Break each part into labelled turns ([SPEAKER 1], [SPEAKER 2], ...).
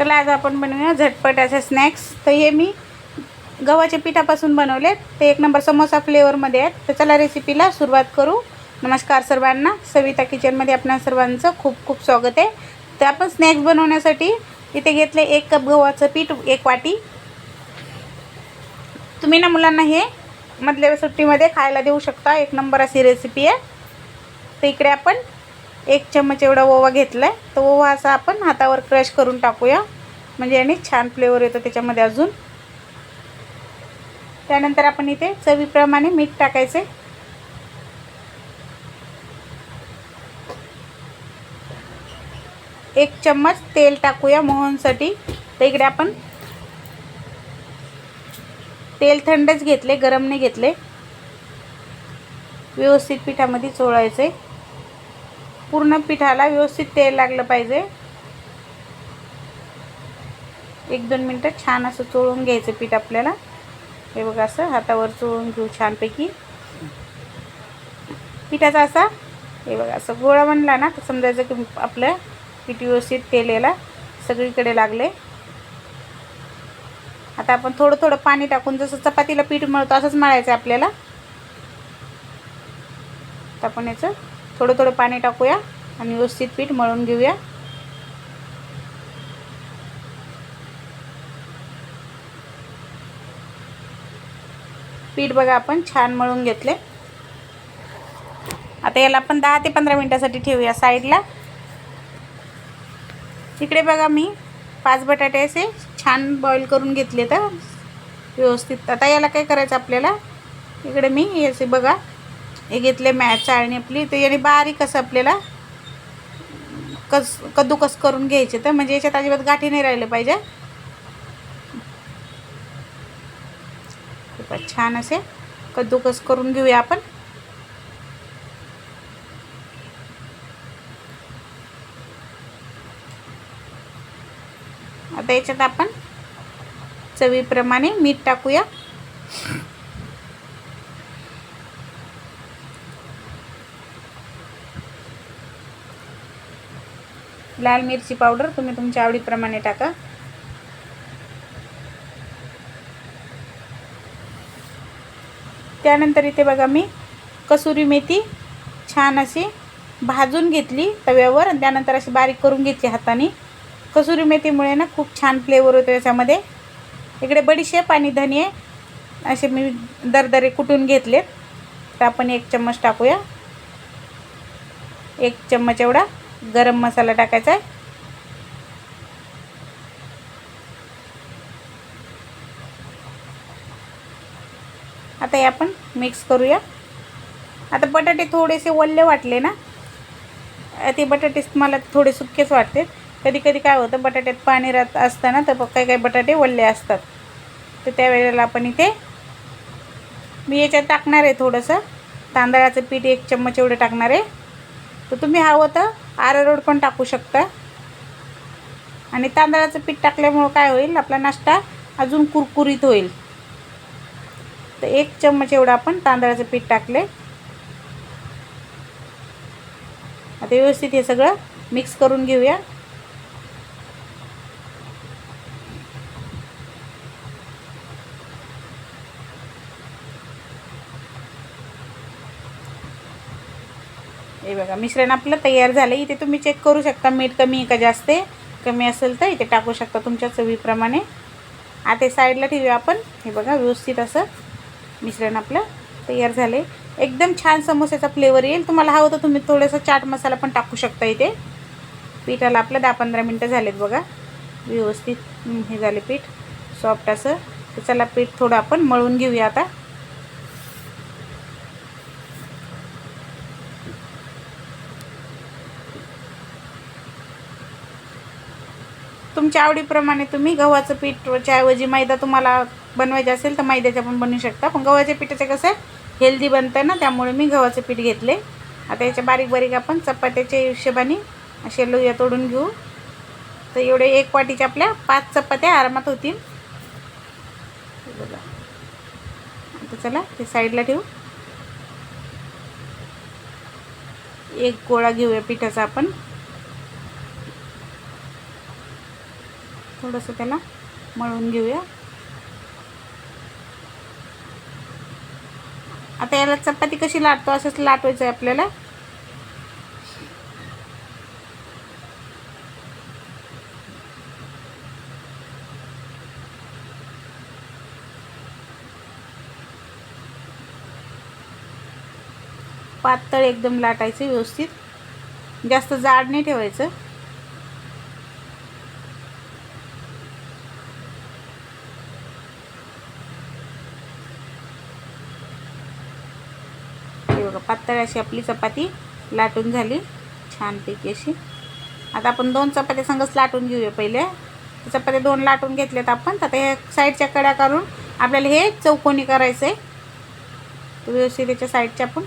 [SPEAKER 1] चला आज आपण बनवूया झटपट असे स्नॅक्स तर हे मी गव्हाच्या पिठापासून बनवले ते एक नंबर समोसा फ्लेवरमध्ये आहेत. तर चला रेसिपीला सुरुवात करू. नमस्कार सर्वांना. सविता किचनमध्ये आपल्या सर्वांचं खूप खूप स्वागत आहे. तर आपण स्नॅक्स बनवण्यासाठी इथे घेतले एक कप गव्हाचं पीठ एक वाटी. तुम्ही ना मुलांना हे मधल्या सुट्टीमध्ये खायला देऊ शकता. एक नंबर अशी रेसिपी आहे. तर इकडे आपण एक चम्मच एवढा ओवा घेतला आहे तो ओवा असा आपण हातावर क्रश करून टाकूया. म्हणजे याने छान फ्लेवर येतो त्याच्यामध्ये अजून. त्यानंतर आपण इथे चवीप्रमाणे मीठ टाकायचे. एक चम्मच तेल टाकूया मोहनसाठी. तर इकडे आपण तेल थंडच घेतले गरम नाही घेतले. व्यवस्थित पिठामध्ये चोळायचे. पूर्ण पिठाला व्यवस्थित तेल लागलं पाहिजे. एक दोन मिनटं छान असं चोळून घ्यायचं पीठ आपल्याला. हे बघा असं हातावर चोळून घेऊ छानपैकी. पिठाचा असा हे बघा असं गोळा बनला ना तर समजायचं की आपलं पीठ व्यवस्थित तेलेला सगळीकडे लागले. आता आपण थोडं थोडं पाणी टाकून जसं चपातीला पीठ मळतो असंच मळायचं आपल्याला. आपण याचं थोडं थोडं पाणी टाकूया आणि व्यवस्थित पीठ मळून घेऊया. पीठ बघा आपण छान मळून घेतले. आता याला आपण दहा ते पंधरा मिनटासाठी ठेवूया साईडला. इकडे बघा मी पाच बटाटे असे छान बॉईल करून घेतले तर व्यवस्थित. आता याला काय करायचं आपल्याला? इकडे मी हे असे बघा हे घेतले मॅ चाळणी आपली तर याने बारीक असं आपल्याला कस कद्दूकस करून घ्यायचे तर म्हणजे याच्यात अजिबात गाठी नाही राहिले पाहिजे. छान असे कद्दूकस करून घेऊया आपण. आता याच्यात आपण चवीप्रमाणे मीठ टाकूया. लाल मिरची पावडर तुम्ही तुमच्या आवडीप्रमाणे टाका. त्यानंतर इथे बघा मी कसुरी मेथी छान अशी भाजून घेतली तव्यावर आणि त्यानंतर अशी बारीक करून घेतली हाताने. कसुरी मेथीमुळे ना खूप छान फ्लेवर होतो याच्यामध्ये. इकडे बडीशेप आणि धनिये असे मी दरदरे कुटून घेतलेत. तर आपण एक चम्मच टाकूया. एक चम्मच एवढा. गरम मसाला टाकायचा आहे. आता हे आपण मिक्स करूया. आता बटाटे थोडेसे वल्ले वाटले ना ते बटाटे मला थोडे सुकेच वाटते. कधी कधी काय होतं बटाट्यात पाणी राहत असतं ना तर काही काही बटाटे वल्ले असतात. तर त्यावेळेला आपण इथे मी याच्यात टाकणार आहे थोडंसं. तांदळाचं पीठ एक चम्मच एवढं टाकणार आहे. तर तुम्ही हवं तर आरारोड पण टाकू शकता आणि तांदळाचं पीठ टाकल्यामुळं काय होईल आपला नाश्ता अजून कुरकुरीत होईल. तर एक चम्मच एवढं आपण तांदळाचं पीठ टाकले. आता व्यवस्थित हे सगळं मिक्स करून घेऊया. हे बघा मिश्रण आपलं तयार झालं. इथे तुम्ही चेक करू शकता मीठ कमी आहे का जास्त कमी असेल तर इथे टाकू शकता तुमच्या चवीप्रमाणे. आता साईडला ठेवूया आपण. हे बघा व्यवस्थित असं मिश्रण आपलं तयार झाले एकदम छान समोस्याचा फ्लेवर येईल. तुम्हाला हवं तर तुम्ही थोडंसं चाट मसाला पण टाकू शकता इथे. पिठाला आपलं दहा पंधरा मिनटं झालेत बघा. व्यवस्थित हे झाले पीठ. सॉफ्ट असं. तर चला पीठ थोडं आपण मळून घेऊया आता. तुमच्या आवडीप्रमाणे तुम्ही गव्हाचं पीठच्या ऐवजी मैदा तुम्हाला बनवायचा असेल तर मैद्याच्या पण बनवू शकता. पण गव्हाच्या पिठाचे कसं हेल्दी बनतं ना त्यामुळे मी गव्हाचं पीठ घेतले आता याच्या बारीक बारीक आपण चपात्याच्या हिशोबाने असे लोया तोडून घेऊ. तर एवढे एक वाटीच्या आपल्या पाच चपात्या आरामात होतील. बघा आता चला ते साईडला ठेवू. एक गोळा घेऊया पिठाचा आपण. थोडंसं त्याला मळून घेऊया. आता याला चपाती कशी लाटतो असंच लाटवायचं आहे आपल्याला. पातळ एकदम लाटायचं व्यवस्थित. जास्त जाड नाही ठेवायचं. बघा पातळ अशी आपली चपाती लाटून झाली. छानपैकी अशी. आता आपण दोन चपात्या संगच लाटून घेऊया पहिले. चपात्या दोन लाटून घेतल्यात आपण. तर आता हे साईडच्या कड्या काढून आपल्याला हे चौकोनी करायचं आहे तर व्यवस्थित त्याच्या साईडच्या आपण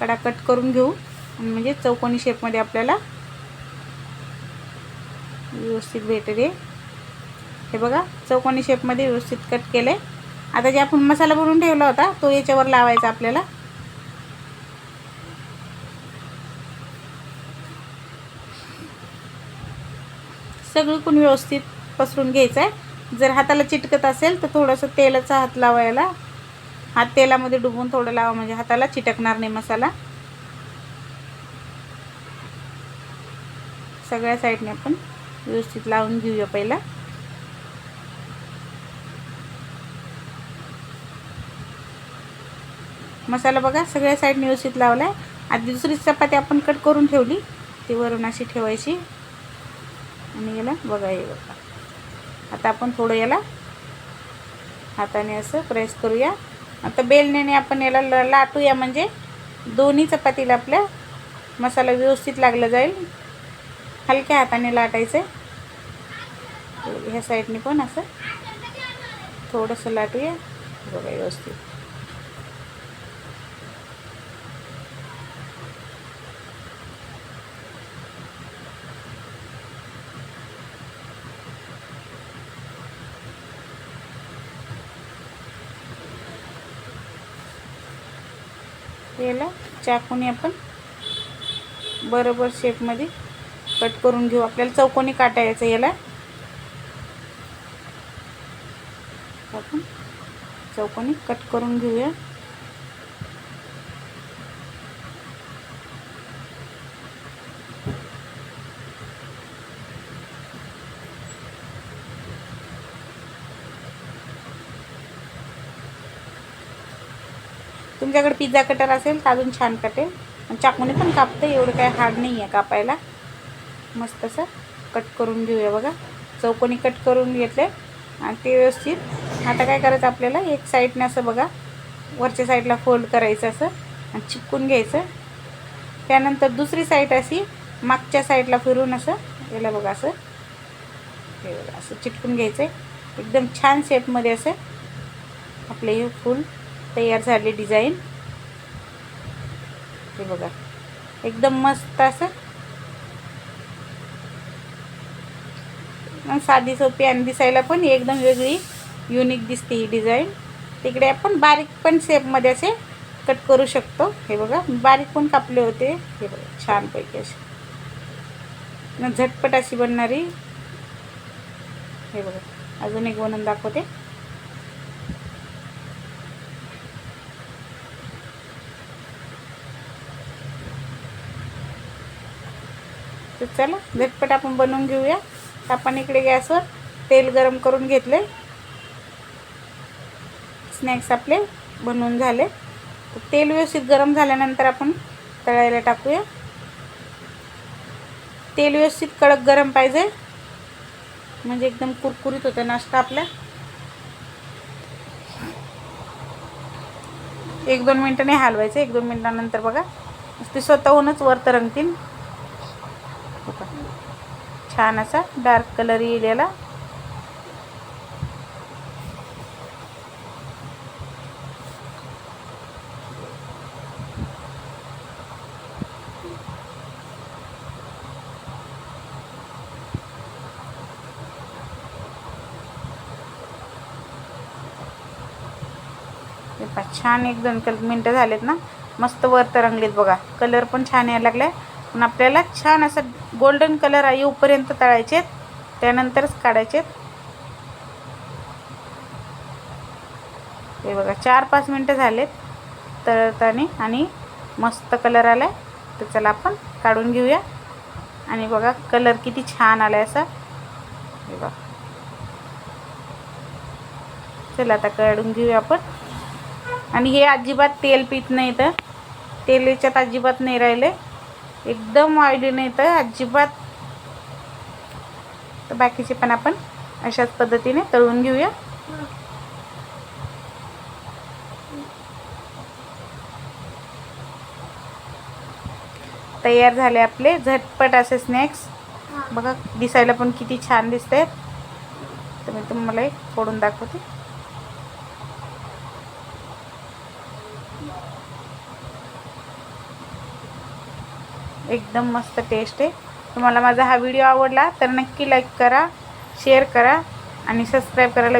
[SPEAKER 1] कडा कट करून घेऊ. आणि म्हणजे चौकोनी शेपमध्ये आपल्याला व्यवस्थित भेटेल हे. हे बघा चौकोनी शेपमध्ये व्यवस्थित कट केलं आहे आता जे आपण मसाला भरून ठेवला होता तो याच्यावर लावायचा आपल्याला. सगळीकडून व्यवस्थित पसरून घ्यायचं आहे जर हाताला चिटकत असेल तर थोडंसं तेलाचा हात लावायला. हात तेलामध्ये डुबून थोडं लावा म्हणजे हाताला चिटकणार नाही मसाला. सगळ्या साईडने आपण व्यवस्थित लावून घेऊया पहिला. मसाला बघा सगळ्या साईडने व्यवस्थित लावला आहे आधी दुसरी चपाती आपण कट करून ठेवली. ती वरून अशी ठेवायची. आणि याला बघा हे बघा. आता आपण थोडं याला हाताने असं प्रेस करूया. आता बेलण्याने आपण याला ल लाटूया म्हणजे दोन्ही चपातीला आपल्या मसाला व्यवस्थित लागला जाईल. हलक्या हाताने लाटायचं ह्या साईडने पण असं थोडंसं लाटूया. बघा व्यवस्थित. याला चाकूने आपण बरोबर शेपमध्ये कट करून घेऊ. आपल्याला चौकोनी काटायचं याला. आपण चौकोनी कट करून घेऊया. तुमच्याकडे पिझ्झा कटर असेल तर अजून छान कटेल. आणि चाकूने पण कापतं एवढं काय हार्ड नाही आहे कापायला. मस्त असं कट करून घेऊया बघा. चौकोनी कट करून घेतले आणि ते व्यवस्थित. आता काय करायचं आपल्याला? एक साईडने असं बघा. वरच्या साईडला फोल्ड करायचं असं आणि चिपकून घ्यायचं. त्यानंतर दुसरी साईड अशी मागच्या साईडला फिरून असं याला बघा असं. हे बघा असं चिटकून घ्यायचं आहे एकदम छान शेपमध्ये असं. आपले हे फूल तयार झाले डिझाईन. हे बघा. एकदम मस्त असं. साधी सोपी आणि दिसायला पण एकदम वेगळी युनिक दिसते ही डिझाईन. तिकडे आपण बारीक पण शेपमध्ये असे कट करू शकतो. हे बघा बारीक पण कापले होते. हे बघा छानपैकी असे झटपट अशी बनणारी. हे बघा अजून एक बनवून दाखवते. तर चला झटपट आपण बनवून घेऊया. आपण इकडे गॅसवर तेल गरम करून घेतले स्नॅक्स आपले बनवून झाले. तर तेल व्यवस्थित गरम झाल्यानंतर आपण तळायला टाकूया. तेल व्यवस्थित कडक गरम पाहिजे. म्हणजे एकदम कुरकुरीत होतं नाश्ता आपला. एक दोन मिनटं नाही हलवायचं एक दोन मिनटानंतर बघा. ते स्वतःहूनच वर तरंगतील छान असा डार्क कलर येईल याला छान एक दोन कल मिनटं झालेत ना. मस्त वर तरंगलेत बघा. कलर पण छान यायला लागलाय. पण आपल्याला छान असं गोल्डन कलर येऊपर्यंत तळायचे त्यानंतरच काढायचे हे बघा चार पाच मिनटं झालेत तळताने आणि मस्त कलर आला आहे तर चला आपण काढून घेऊया. आणि बघा कलर किती छान आला आहे असा. हे बघा. चला आता काढून घेऊया आपण. आणि हे अजिबात तेल पित नाही तर तेल याच्यात अजिबात नाही राहिलं. आहे एकदम ऑइली नाही तर अजिबात. तर बाकीचे पण आपण अशाच पद्धतीने तळून घेऊया. तयार झाले आपले झटपट असे स्नॅक्स बघा दिसायला पण किती छान दिसत आहेत तर मी तुम्हाला एक फोडून दाखवते. एकदम मस्त टेस्ट आहे. तुम्हाला माझा हा व्हिडिओ आवडला तर नक्की लाईक करा शेअर करा आणि सबस्क्राईब करायला